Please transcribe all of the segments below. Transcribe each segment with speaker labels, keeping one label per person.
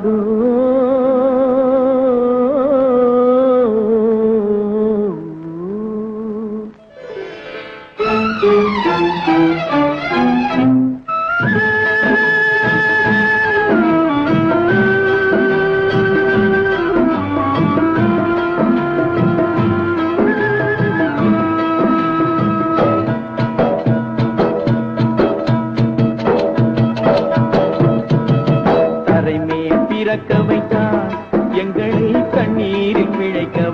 Speaker 1: barulho.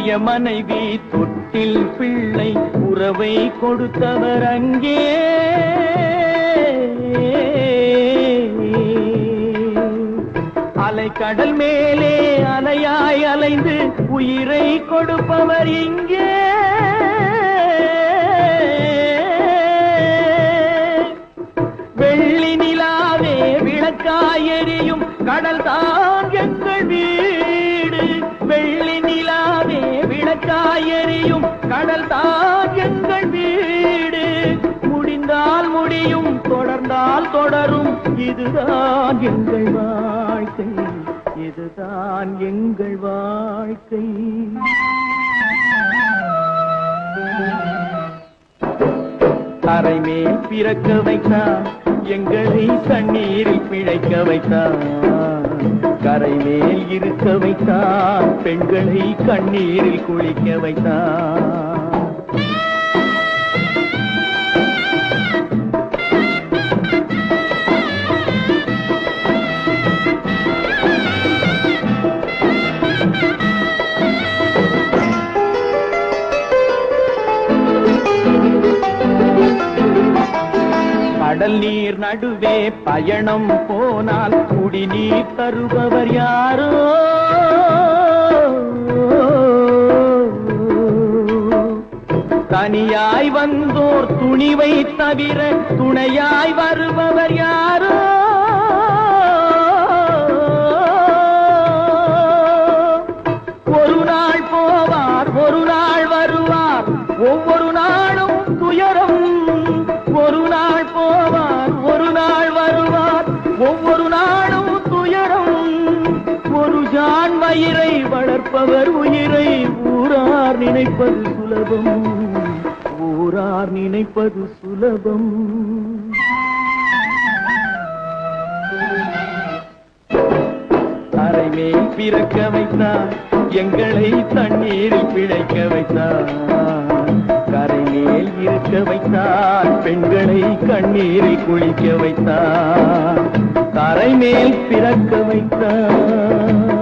Speaker 1: கட்டிய மனைவி தொட்டில் பிள்ளை உறவை கொடுத்தவர் அங்கே. அலை கடல் மேலே அலையாய் அலைந்து உயிரை கொடுப்பவர் இங்கே. வெள்ளி நிலாவே விளக்காய் எரியும் கடல் தான் முடியும் தொடர்ந்தால் தொடரும். இதுதான் எங்கள் வாழ்க்கை. இதுதான் எங்கள் வாழ்க்கை. தரைமேல் பிறக்க வைத்தான். எங்களை தண்ணீரில் பிழைக்க வைத்தான். கரைமேல் இருக்க வைத்தான். பெண்களை கண்ணீரில் குளிக்க வைத்தான். கடல் நீர் நடுவே பயணம் போனால் குடிநீர் தருபவர் யாரோ? தனியாய் வந்தோர் துணிவை தவிர துணையாய் வருபவர் யாரோ? ஞாயிறை வளர்ப்பவர் உயிரை ஊரார் நினைப்பது சுலபம். ஊரார் நினைப்பது சுலபம். தரைமேல் பிறக்க வைத்தார் எங்களை தண்ணீரில் பிழைக்க வைத்தார். கரைமேல் இருக்க வைத்தார் பெண்களை கண்ணீரில் குளிக்க வைத்தார். தரைமேல் பிறக்க வைத்தார்.